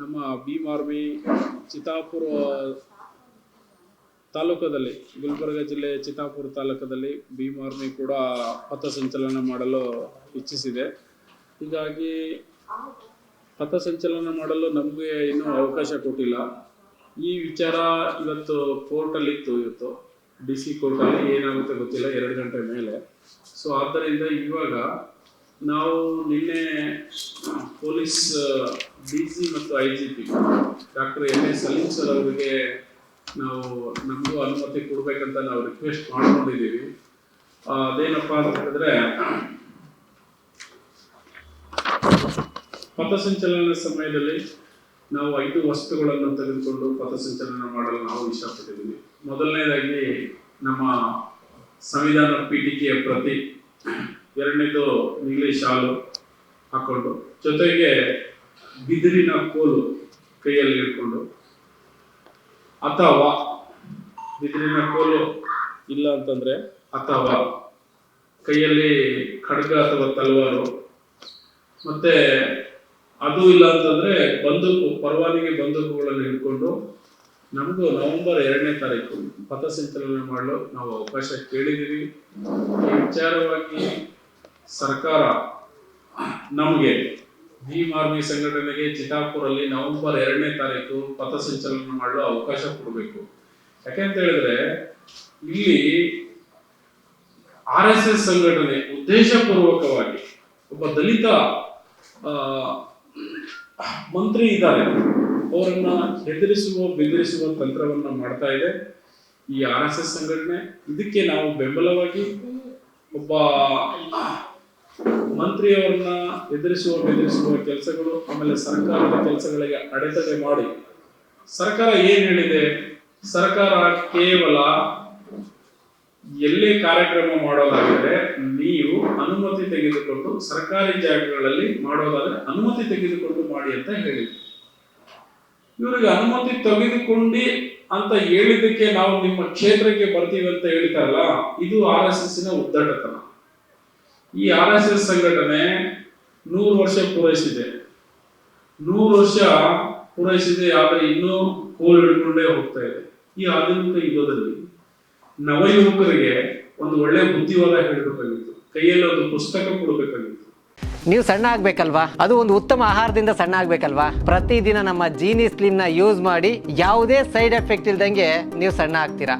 ನಮ್ಮ ಭೀಮ್ ಆರ್ಮಿ ಚಿತ್ತಾಪುರ ತಾಲೂಕದಲ್ಲಿ, ಗುಲ್ಬರ್ಗ ಜಿಲ್ಲೆ ಚಿತ್ತಾಪುರ ತಾಲೂಕದಲ್ಲಿ ಭೀಮ್ ಆರ್ಮಿ ಕೂಡ ಪಥಸಂಚಲನ ಮಾಡಲು ಇಚ್ಛಿಸಿದೆ. ಹೀಗಾಗಿ ಪಥಸಂಚಲನ ಮಾಡಲು ನಮಗೆ ಇನ್ನೂ ಅವಕಾಶ ಕೊಟ್ಟಿಲ್ಲ. ಈ ವಿಚಾರ ಇವತ್ತು ಕೋರ್ಟಲ್ಲಿ ಇತ್ತು ಇವತ್ತು. ಡಿ ಸಿ ಕೋರ್ಟಲ್ಲಿ ಏನಾಗುತ್ತೆ ಗೊತ್ತಿಲ್ಲ, ಎರಡು ಗಂಟೆ ಮೇಲೆ. ಸೊ ಆದ್ದರಿಂದ ಇವಾಗ ನಾವು ನಿನ್ನೆ ಪೊಲೀಸ್ ಡಿ ಸಿ ಮತ್ತು I G P. Doctor M A Salim sir ಅವರಿಗೆ ನಾವು ನಮಗೂ ಅನುಮತಿ ಕೊಡಬೇಕಂತ ನಾವು ರಿಕ್ವೆಸ್ಟ್ ಮಾಡ್ಕೊಂಡಿದ್ದೀವಿ. ಅದೇನಪ್ಪ ಅಂತ ಹೇಳಿದ್ರೆ, ಪಥಸಂಚಲನ ಸಮಯದಲ್ಲಿ ನಾವು ಐದು ವಸ್ತುಗಳನ್ನು ತೆಗೆದುಕೊಂಡು ಪಥಸಂಚಲನ ಮಾಡಲು ನಾವು ಇಷ್ಟಪಟ್ಟಿದ್ದೀವಿ. ಮೊದಲನೇದಾಗಿ ನಮ್ಮ ಸಂವಿಧಾನ ಪೀಠಿಕೆಯ ಪ್ರತಿ, ಎರಡನೇದು ನೀಲಿ ಶಾಲು ಹಾಕೊಂಡು, ಜೊತೆಗೆ ಬಿದಿರಿನ ಕೋಲು ಕೈಯಲ್ಲಿ ಹಿಡ್ಕೊಂಡು, ಅಥವಾ ಬಿದಿರಿನ ಕೋಲು ಇಲ್ಲ ಅಂತಂದ್ರೆ ಅಥವಾ ಕೈಯಲ್ಲಿ ಖಡ್ಗ ಅಥವಾ ತಲವಾರು, ಮತ್ತೆ ಅದು ಇಲ್ಲ ಅಂತಂದ್ರೆ ಬಂದೂಕು, ಪರವಾನಿಗೆ ಬಂದೂಕುಗಳನ್ನು ಹಿಡ್ಕೊಂಡು, ನಮಗೂ ನವೆಂಬರ್ ಎರಡನೇ ತಾರೀಕು ಪಥಸಂಚಲನ ಮಾಡಲು ನಾವು ಅವಕಾಶ ಕೇಳಿದ್ದೀವಿ. ವಿಚಾರವಾಗಿ ಸರ್ಕಾರ ನಮಗೆ ಭೀಮ್ ಆರ್ಮಿ ಸಂಘಟನೆಗೆ ಚಿತಾಪುರಲ್ಲಿ ನವೆಂಬರ್ ಎರಡನೇ ತಾರೀಕು ಪಥಸಂಚಲನ ಮಾಡಲು ಅವಕಾಶ ಕೊಡಬೇಕು. ಯಾಕೆಂತ ಹೇಳಿದ್ರೆ, ಇಲ್ಲಿ ಆರ್ ಎಸ್ ಎಸ್ ಸಂಘಟನೆ ಉದ್ದೇಶಪೂರ್ವಕವಾಗಿ ಒಬ್ಬ ದಲಿತ ಮಂತ್ರಿ ಇದ್ದಾರೆ. ಅವರನ್ನ ಹೆದರಿಸುವ, ಬೆದರಿಸುವ ತಂತ್ರವನ್ನ ಮಾಡ್ತಾ ಇದೆ ಈ ಆರ್ ಎಸ್ ಎಸ್ ಸಂಘಟನೆ. ಇದಕ್ಕೆ ನಾವು ಬೆಂಬಲವಾಗಿ ಒಬ್ಬ ಮಂತ್ರಿಯವರನ್ನ ಎದುರಿಸುವ, ಬೆದರಿಸುವ ಕೆಲಸಗಳು ಆಮೇಲೆ ಸರ್ಕಾರದ ಕೆಲಸಗಳಿಗೆ ಅಡೆತಡೆ ಮಾಡಿ ಸರ್ಕಾರ ಏನ್ ಹೇಳಿದೆ? ಸರ್ಕಾರ ಕೇವಲ ಎಲ್ಲೇ ಕಾರ್ಯಕ್ರಮ ಮಾಡೋದಾದರೆ ನೀವು ಅನುಮತಿ ತೆಗೆದುಕೊಂಡು ಸರ್ಕಾರಿ ಜಾಗಗಳಲ್ಲಿ ಮಾಡೋದಾದ್ರೆ ಅನುಮತಿ ತೆಗೆದುಕೊಂಡು ಮಾಡಿ ಅಂತ ಹೇಳಿದ್ರು ಇವರಿಗೆ ಅನುಮತಿ ತೆಗೆದುಕೊಂಡು ಅಂತ ಹೇಳಿದ್ದಕ್ಕೆ ನಾವು ನಿಮ್ಮ ಕ್ಷೇತ್ರಕ್ಕೆ ಬರ್ತೀವಿ ಅಂತ ಹೇಳ್ತಾರಲ್ಲ ಇದು ಆರ್ ಎಸ್ ಎಸ್ನ ಉದ್ದಟತನ. ಈ ಆರ್ ಎಸ್ ಎಸ್ ಸಂಘಟನೆ ನೂರು ವರ್ಷ ಪೂರೈಸಿದೆ. ನೂರು ವರ್ಷ ಪೂರೈಸಿದೆ, ಆದರೆ ಇನ್ನೂ ಕೋಲ್ ಹಿಡ್ಕೊಂಡೇ ಹೋಗ್ತಾ ಇದೆ. ಈ ಆಧುನಿಕ ಯುಗದಲ್ಲಿ ನವಯುವಕರಿಗೆ ಒಂದು ಒಳ್ಳೆ ಬುದ್ಧಿವಾದ ಹೇಳಬೇಕಾಗಿತ್ತು. ಕೈಯಲ್ಲಿ ಒಂದು ಪುಸ್ತಕ ಕೊಡಬೇಕಾಗಿತ್ತು. ನೀವು ಸಣ್ಣ ಆಗ್ಬೇಕಲ್ವಾ? ಅದು ಒಂದು ಉತ್ತಮ ಆಹಾರದಿಂದ ಸಣ್ಣ ಆಗ್ಬೇಕಲ್ವಾ? ಪ್ರತಿದಿನ ನಮ್ಮ ಜೀನಿ ಸ್ಲಿಮ್ನ ಯೂಸ್ ಮಾಡಿ ಯಾವುದೇ ಸೈಡ್ ಎಫೆಕ್ಟ್ ಇಲ್ದಂಗೆ ನೀವು ಸಣ್ಣ ಆಗ್ತೀರಾ?